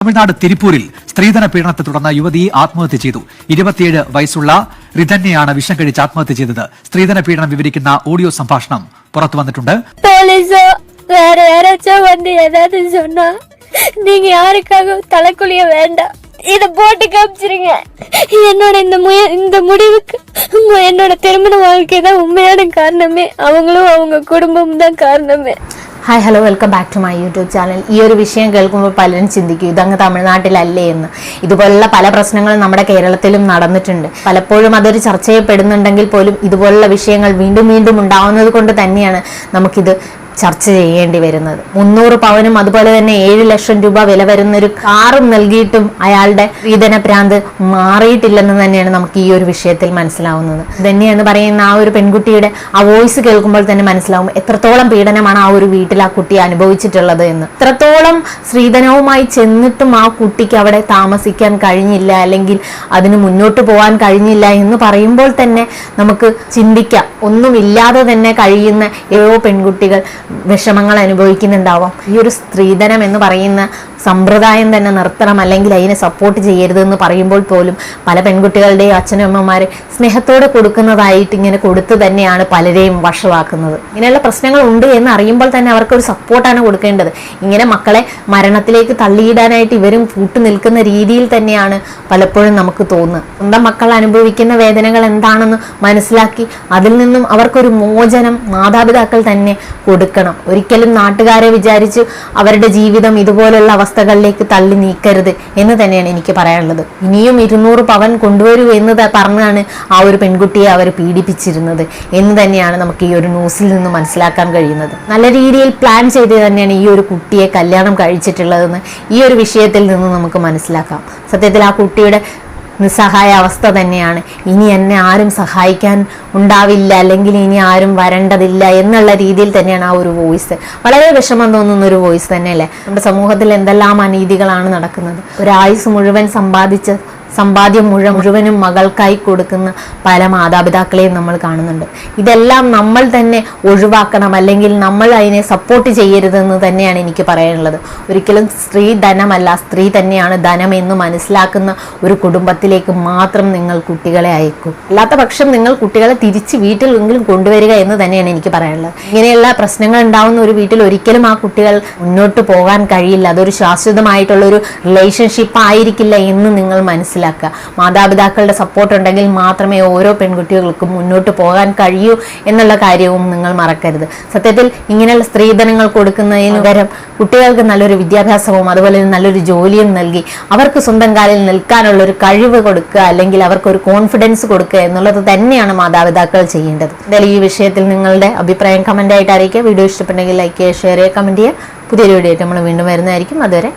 തമിഴ്നാട് തിരുപ്പൂരിൽ സ്ത്രീധന പീഡനത്തെ തുടർന്ന് യുവതി ആത്മഹത്യ ചെയ്തു ഇരുപത്തിയേഴ് വയസ്സുള്ള റിതന്യയാണ് വിഷം കഴിച്ച് ആത്മഹത്യ ചെയ്തത് സ്ത്രീധന പീഡനം വിവരിക്കുന്ന ഓഡിയോ സംഭാഷണം പുറത്തു വന്നിട്ടുണ്ട് போலீஸோ வேற யாராச்சும் வந்து ஏதாவது சொன்னா நீங்க யாருக்காகவும் தலைக்குழிய வேண்டாம் இத போட்டு காமிச்சிருங்க என்னோட இந்த முய இந்த முடிவுக்கு மு- என்னோட திருமண வாழ்க்கை தான் உண்மையான காரணமே அவங்களும் அவங்க குடும்பமும் தான் காரணமே hi hello welcome back to my YouTube channel ഈ ഒരു വിഷയം കേൾക്കുമ്പോൾ പലരും ചിന്തിക്കും ഇതങ്ങ് തമിഴ്നാട്ടിലല്ലേ എന്ന്. ഇതുപോലുള്ള പല പ്രശ്നങ്ങളും നമ്മുടെ കേരളത്തിലും നടന്നിട്ടുണ്ട്. പലപ്പോഴും അതൊരു ചർച്ച ചെയ്യപ്പെടുന്നുണ്ടെങ്കിൽ പോലും ഇതുപോലുള്ള വിഷയങ്ങൾ വീണ്ടും വീണ്ടും ഉണ്ടാവുന്നത് കൊണ്ട് തന്നെയാണ് നമുക്കിത് ചർച്ച ചെയ്യേണ്ടി വരുന്നത്. മുന്നൂറ് പവനും അതുപോലെ തന്നെ ഏഴ് ലക്ഷം രൂപ വില വരുന്ന ഒരു കാറും നൽകിയിട്ടും അയാളുടെ വീതന പ്രാന്ത് മാറിയിട്ടില്ലെന്ന് തന്നെയാണ് നമുക്ക് ഈ ഒരു വിഷയത്തിൽ മനസ്സിലാവുന്നത്. തന്നെയാണ് പറയുന്ന ആ ഒരു പെൺകുട്ടിയുടെ ആ വോയിസ് കേൾക്കുമ്പോൾ തന്നെ മനസ്സിലാവും എത്രത്തോളം പീഡനമാണ് ആ ഒരു വീട്ടിൽ ആ കുട്ടി അനുഭവിച്ചിട്ടുള്ളത് എന്ന്. എത്രത്തോളം സ്ത്രീധനവുമായി ചെന്നിട്ടും ആ കുട്ടിക്ക് അവിടെ താമസിക്കാൻ കഴിഞ്ഞില്ല അല്ലെങ്കിൽ അതിന് മുന്നോട്ട് പോകാൻ കഴിഞ്ഞില്ല എന്ന് പറയുമ്പോൾ തന്നെ നമുക്ക് ചിന്തിക്കാം. ഒന്നുമില്ലാതെ തന്നെ കഴിയുന്ന ഏഴോ പെൺകുട്ടികൾ വിഷമങ്ങൾ അനുഭവിക്കുന്നുണ്ടാവാം. ഈ ഒരു സ്ത്രീധനം എന്ന് പറയുന്ന സമ്പ്രദായം തന്നെ നിർത്തണം അല്ലെങ്കിൽ അതിനെ സപ്പോർട്ട് ചെയ്യരുത് എന്ന് പറയുമ്പോൾ പോലും പല പെൺകുട്ടികളുടെയും അച്ഛനും അമ്മമാരെ സ്നേഹത്തോടെ കൊടുക്കുന്നതായിട്ട് ഇങ്ങനെ കൊടുത്തു തന്നെയാണ് പലരെയും വഷളാക്കുന്നത്. ഇങ്ങനെയുള്ള പ്രശ്നങ്ങൾ ഉണ്ട് എന്ന് അറിയുമ്പോൾ തന്നെ അവർക്കൊരു സപ്പോർട്ടാണ് കൊടുക്കേണ്ടത്. ഇങ്ങനെ മക്കളെ മരണത്തിലേക്ക് തള്ളിയിടാനായിട്ട് ഇവരും കൂട്ടു നിൽക്കുന്ന രീതിയിൽ തന്നെയാണ് പലപ്പോഴും നമുക്ക് തോന്നുന്നത് സ്വന്തം മക്കൾ അനുഭവിക്കുന്ന വേദനകൾ എന്താണെന്ന് മനസ്സിലാക്കി അതിൽ നിന്നും അവർക്കൊരു മോചനം മാതാപിതാക്കൾ തന്നെ കൊടുക്കണം. ഒരിക്കലും നാട്ടുകാരെ വിചാരിച്ച് അവരുടെ ജീവിതം ഇതുപോലുള്ള അവസ്ഥകളിലേക്ക് തള്ളി നീക്കരുത് എന്ന് തന്നെയാണ് എനിക്ക് പറയാനുള്ളത്. ഇനിയും ഇരുന്നൂറ് പവൻ കൊണ്ടുവരൂ എന്ന് പറഞ്ഞാണ് ആ ഒരു പെൺകുട്ടിയെ അവർ പീഡിപ്പിച്ചിരുന്നത് എന്ന് തന്നെയാണ് നമുക്ക് ഈ ഒരു ന്യൂസിൽ നിന്ന് മനസ്സിലാക്കാൻ കഴിയുന്നത്. നല്ല രീതിയിൽ പ്ലാൻ ചെയ്ത് തന്നെയാണ് ഈ ഒരു കുട്ടിയെ കല്യാണം കഴിച്ചിട്ടുള്ളതെന്ന് ഈ ഒരു വിഷയത്തിൽ നിന്ന് നമുക്ക് മനസ്സിലാക്കാം. സത്യത്തിൽ ആ കുട്ടിയുടെ നിസ്സഹായ അവസ്ഥ തന്നെയാണ്. ഇനി എന്നെ ആരും സഹായിക്കാൻ ഉണ്ടാവില്ല അല്ലെങ്കിൽ ഇനി ആരും വരേണ്ടതില്ല എന്നുള്ള രീതിയിൽ തന്നെയാണ് ആ ഒരു വോയിസ്. വളരെ വിഷമം തോന്നുന്ന ഒരു വോയിസ് തന്നെയല്ലേ? നമ്മുടെ സമൂഹത്തിൽ എന്തെല്ലാം അനീതികളാണ് നടക്കുന്നത്. ഒരു ആയുസ് മുഴുവൻ സമ്പാദിച്ച് സമ്പാദ്യം മുഴുവൻ മുഴുവനും മകൾക്കായി കൊടുക്കുന്ന പല മാതാപിതാക്കളെയും നമ്മൾ കാണുന്നുണ്ട്. ഇതെല്ലാം നമ്മൾ തന്നെ ഒഴിവാക്കണം അല്ലെങ്കിൽ നമ്മൾ അതിനെ സപ്പോർട്ട് ചെയ്യരുതെന്ന് തന്നെയാണ് എനിക്ക് പറയാനുള്ളത്. ഒരിക്കലും സ്ത്രീ ധനമല്ല സ്ത്രീ തന്നെയാണ് ധനം എന്ന് മനസ്സിലാക്കുന്ന ഒരു കുടുംബത്തിലേക്ക് മാത്രം നിങ്ങൾ കുട്ടികളെ അയക്കും. അല്ലാത്ത പക്ഷം നിങ്ങൾ കുട്ടികളെ തിരിച്ച് വീട്ടിലെങ്കിലും കൊണ്ടുവരിക എന്ന് തന്നെയാണ് എനിക്ക് പറയാനുള്ളത്. ഇങ്ങനെയുള്ള പ്രശ്നങ്ങൾ ഉണ്ടാവുന്ന ഒരു വീട്ടിൽ ഒരിക്കലും ആ കുട്ടികൾ മുന്നോട്ട് പോകാൻ കഴിയില്ല. അതൊരു ശാശ്വതമായിട്ടുള്ള ഒരു റിലേഷൻഷിപ്പ് ആയിരിക്കില്ല എന്ന് നിങ്ങൾ മനസ്സിലാക്കുക. മാതാപിതാക്കളുടെ സപ്പോർട്ട് ഉണ്ടെങ്കിൽ മാത്രമേ ഓരോ പെൺകുട്ടികൾക്കും മുന്നോട്ട് പോകാൻ കഴിയൂ എന്നുള്ള കാര്യവും നിങ്ങൾ മറക്കരുത്. സത്യത്തിൽ ഇങ്ങനെയുള്ള സ്ത്രീധനങ്ങൾ കൊടുക്കുന്നതിന് പകരം കുട്ടികൾക്ക് നല്ലൊരു വിദ്യാഭ്യാസവും അതുപോലെ നല്ലൊരു ജോലിയും നൽകി അവർക്ക് സ്വന്തം കാലിൽ നിൽക്കാനുള്ള ഒരു കഴിവ് കൊടുക്കുക അല്ലെങ്കിൽ അവർക്ക് ഒരു കോൺഫിഡൻസ് കൊടുക്കുക എന്നുള്ളത് തന്നെയാണ് മാതാപിതാക്കൾ ചെയ്യേണ്ടത്. എന്തായാലും ഈ വിഷയത്തിൽ നിങ്ങളുടെ അഭിപ്രായം കമന്റ് ആയിട്ട് അറിയിക്കുക. വീഡിയോ ഇഷ്ടപ്പെട്ടെങ്കിൽ ലൈക്ക് ചെയ്യുക ഷെയർ ചെയ്യുക കമന്റ് ചെയ്യുക. പുതിയൊരു വീഡിയോ ആയിട്ട് നമ്മൾ വീണ്ടും വരുന്നതായിരിക്കും. അതുവരെ